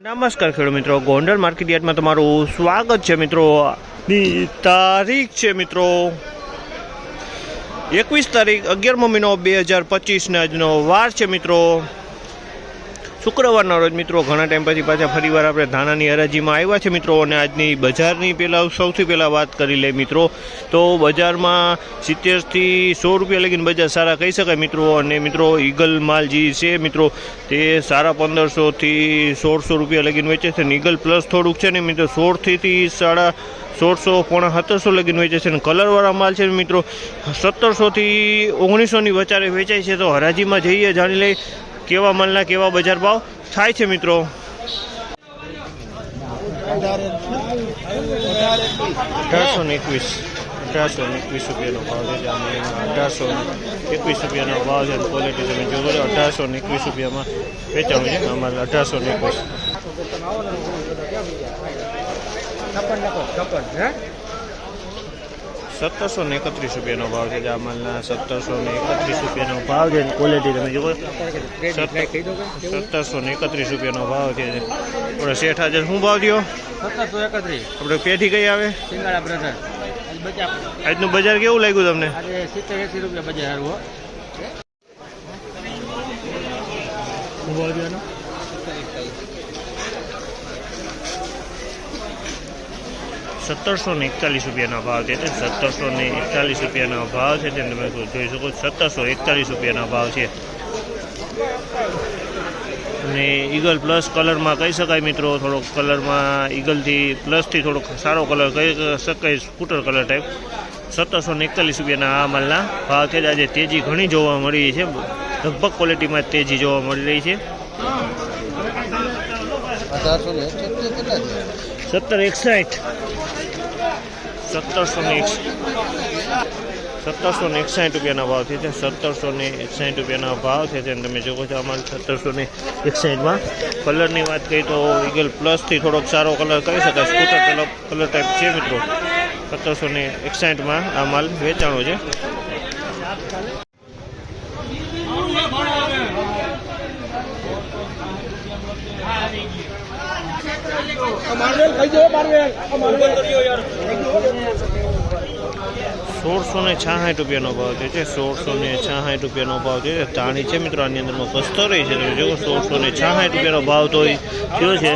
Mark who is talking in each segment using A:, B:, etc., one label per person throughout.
A: નમસ્કાર ખેડૂત મિત્રો. ગોંડલ માર્કેટ તમારું સ્વાગત છે મિત્રો. તારીખ છે મિત્રો એકવીસ તારીખ અગિયારમો મહિનો બે હજાર પચીસના આજનો વાર છે મિત્રો. શુક્રવારના રોજ મિત્રો ઘણા ટાઈમ પછી પાછા ફરીવાર આપણે ધાણાની હરાજીમાં આવ્યા છે મિત્રો અને આજની બજારની પહેલાં સૌથી પહેલાં વાત કરી લે મિત્રો. તો બજારમાં સિત્તેરથી સો રૂપિયા લગીને બજાર સારા કહી શકાય મિત્રો અને મિત્રો ઈગલ માલ જે છે મિત્રો તે સારા પંદરસોથી સોળસો રૂપિયા લગીને વેચે છે ને ઈગલ પ્લસ થોડુંક છે ને મિત્રો સોળથી સાડા સોળસો પોણા સત્તરસો લગીને વેચે છે અને કલરવાળા માલ છે મિત્રો સત્તરસોથી ઓગણીસોની વચારે વેચાય છે. તો હરાજીમાં જઈએ, જાણી લઈ કેવા માલના કેવા બજાર ભાવ થાય છે મિત્રો? અઢારસો ને એકવીસ. અઢારસો ને એકવીસ રૂપિયાનો ભાવ છે અઢારસો એકવીસ રૂપિયાનો ભાવ છે ક્વોલિટી તમે જોવો છો અઢારસો ને એકવીસ રૂપિયામાં વેચાણું છે. અમારે અઢારસો ને એકવીસ. સત્તરસો ને એકત્રીસ રૂપિયાનો ભાવ છે જે આ માલના સત્તરસો ને એકત્રીસ રૂપિયાનો ભાવ છે. ક્વોલિટી તમે જુઓ સત્તરસો ને એકત્રીસ રૂપિયાનો ભાવ છે આપણે શેઠ આજે શું ભાવ થયો?
B: સત્તરસો એકત્રીસ.
A: આપણે પેઢી કઈ આવે?
B: સિંગાડા બ્રધર.
A: આજનું બજાર કેવું લાગ્યું તમને?
B: સિત્તેર એસી રૂપિયા બજાર હારું હો
A: શું ભાવ થયો એનો? સત્તરસો ને એકતાલીસ રૂપિયાના ભાવ છે સત્તરસો ને એકતાલીસ રૂપિયાના ભાવ છે તે તમે જોઈ શકો સત્તરસો એકતાલીસ રૂપિયાના ભાવ છે અને ઈગલ પ્લસ કલરમાં કહી શકાય મિત્રો થોડોક કલરમાં ઈગલથી પ્લસથી થોડોક સારો કલર કહી શકાય સ્કૂટર કલર ટાઈપ સત્તરસો ને એકતાલીસ રૂપિયાના આ માલના ભાવ છે આજે તેજી ઘણી જોવા મળી છે લગભગ ક્વોલિટીમાં તેજી જોવા મળી રહી છે સત્તર એકસાઠ. સત્તરસો ને સત્તરસો ને એકસાઠ રૂપિયાના ભાવ છે. તે સત્તરસો ને એકસાઠ રૂપિયાના ભાવ છે. તેને તમે જોવો છો અમારે સત્તરસો ને એકસાઠમાં. કલરની વાત કરીએ તો ઈગલ પ્લસથી થોડોક સારો કલર કહી શકાય. સ્કૂટર કલર કલર ટાઈપ છે મિત્રો. સત્તરસો ને એકસાઠમાં આ માલ વેચાણો છે. સોળસો ને છાસઠ રૂપિયાનો ભાવ થયો છે સોળસો ને છાસઠ રૂપિયાનો ભાવ થયો છે. તાણી છે મિત્રો આની અંદરમાં કસ્તો રહી છે તમે જુઓ સોળસો ને છાસઠ રૂપિયાનો ભાવ તો થયો છે.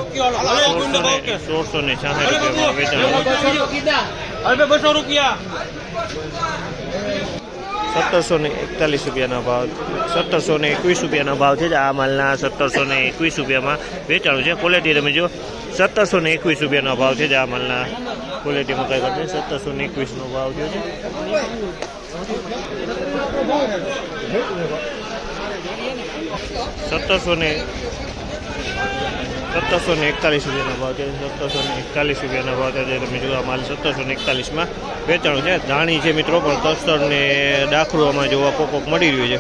A: સોળસો ને સોળસો ને છાસઠ રૂપિયામાં વેચાણ.
B: બસો રૂપિયા.
A: સત્તરસો ને એકતાલીસ રૂપિયાના ભાવ સત્તરસો ને એકવીસ રૂપિયાના ભાવ છે. આ માલના સત્તરસો ને એકવીસ રૂપિયામાં વેચાણું છે. ક્વોલિટી તમે જો સત્તરસો ને એકવીસ રૂપિયાનો ભાવ છે. આ માલના ક્વોલિટીમાં કંઈ કરશે સત્તરસો ને એકવીસનો ભાવ છે. સત્તરસો ને સત્તરસો ને એકતાલીસ રૂપિયાના ભાવ છે સત્તરસો ને એકતાલીસ રૂપિયાના ભાવ છે તમે આ માલ સત્તરસો ને એકતાલીસમાં વેચાણું છે. ધાણી છે મિત્રો, પણ કસ્તર ને આમાં જોવા કોક કોક મળી રહ્યું છે.